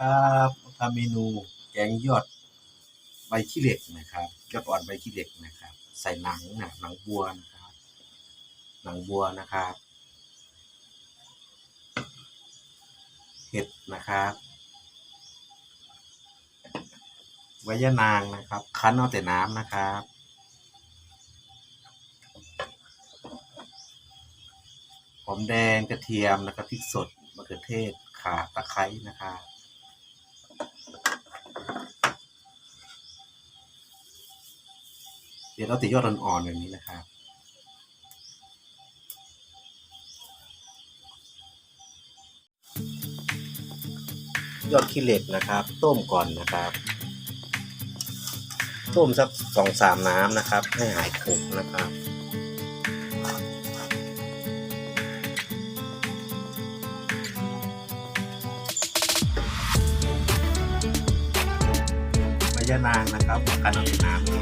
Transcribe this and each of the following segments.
ครับทำเมนูแกงยอดใบขี้เหล็กนะครับยอดอ่อนใบขี้เหล็กนะครับ ใส่หนังนะหนังบัวนะครับ หนังบัวนะครับเห็ดนะครับไว้ยะนางนะครับ คั้นเอาแต่น้ำนะครับหอมแดงกระเทียมแล้วก็พริกสดมะเขือเทศข่าตะไคร้นะครับ ดี๋ยวเราติดยอดอ่อนๆแบบนี้นะครับยอดขี้เหล็กนะครับ ต้มก่อนนะครับ ต้มสักสองสามน้ำนะครับ ให้หายขมนะครับใบยะนางนะครับการเอาแต่น้ำ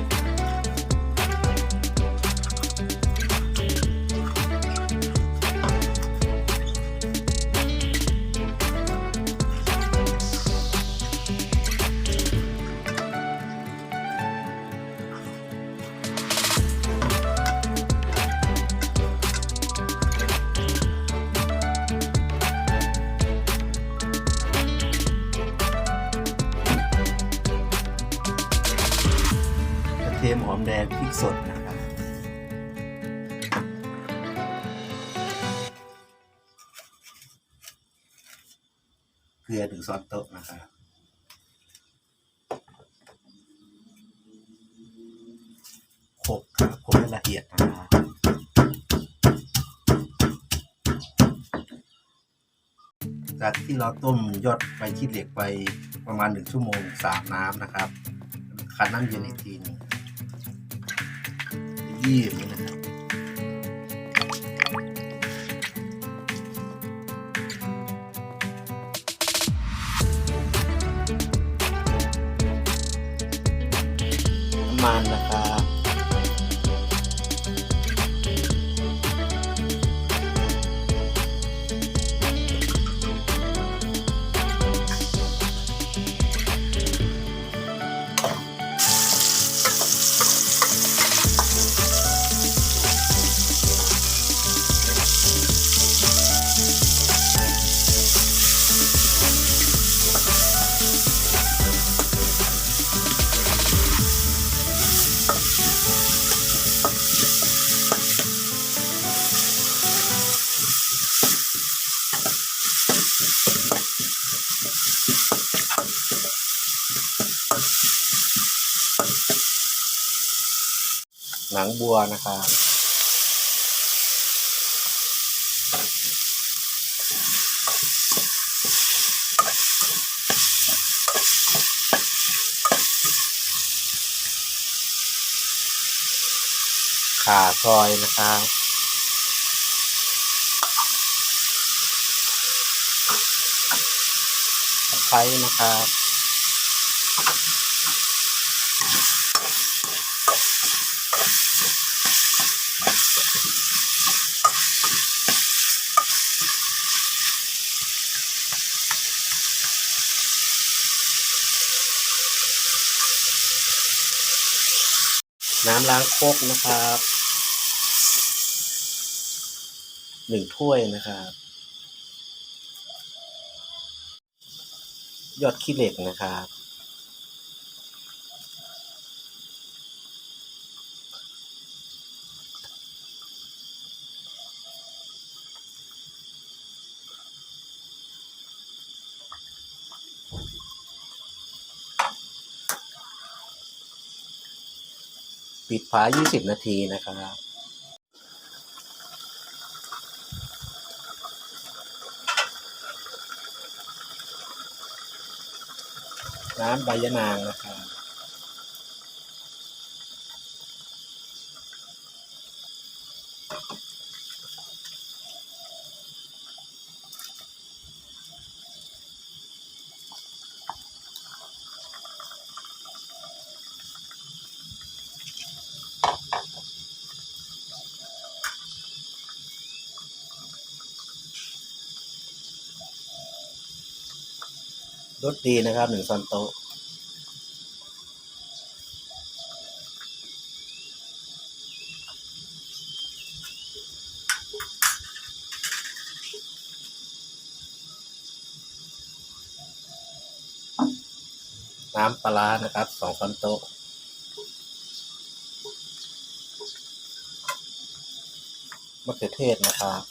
พริกสดนะครับเกลือถึงซอสโต๊ะนะครับโขลกครับโขลกให้ละเอียดนะครับจากที่เราต้มยอดใบขี้เหล็กไปประมาณหนึ่งชั่วโมงสามน้ำนะครับคั้นน้ำเย็นอีกทีหนึง ยี่อย่างนี้นะครับมันนะครับ หนังบัวนะครับขาซอยนะครับไคร้นะครับ น้ำล้างครกนะครับหนึ่งถ้วยนะครับยอดขี้เหล็กนะครับ ปิดฝา 20 นาทีนะครับน้ำใบยะนางนะครับ รสดีนะครับหนึ่งช้อนโต๊ะน้ำปลานะครับสองช้อนโต๊ะมะเขือเทศนะครับ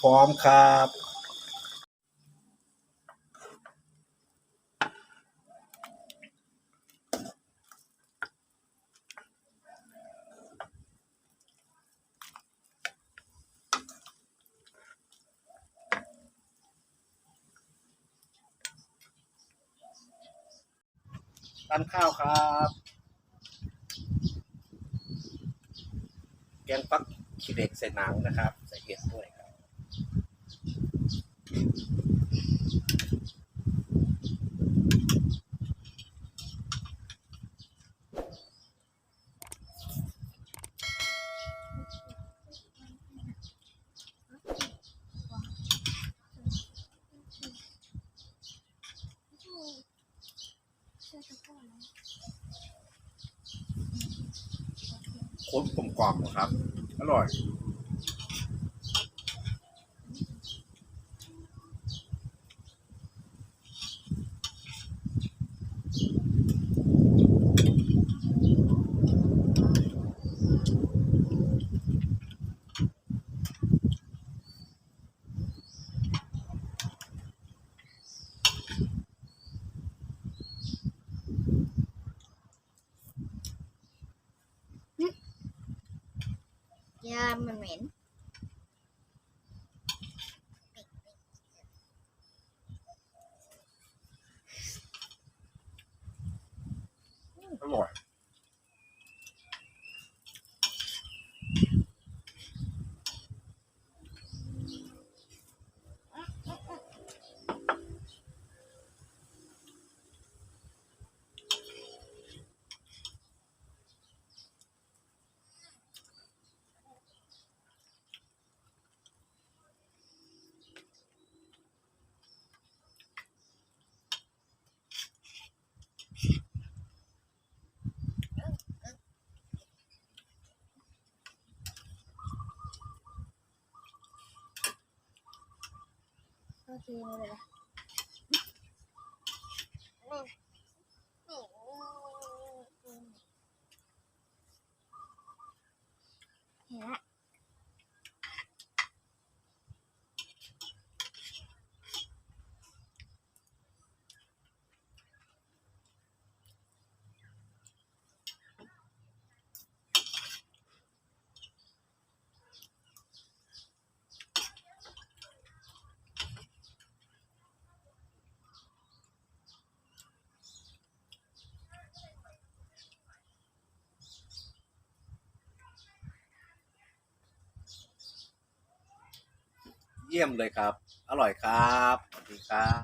พร้อมครับทานข้าวครับ แกงฟักขี้เหล็กใส่หนังนะครับ ใส่เห็ดด้วยครับ โค้งกลมกล่อมครับ อร่อย ยามันเหม็น โอเคไม่เป็น เยี่ยมเลยครับ อร่อยครับ สวัสดีครับ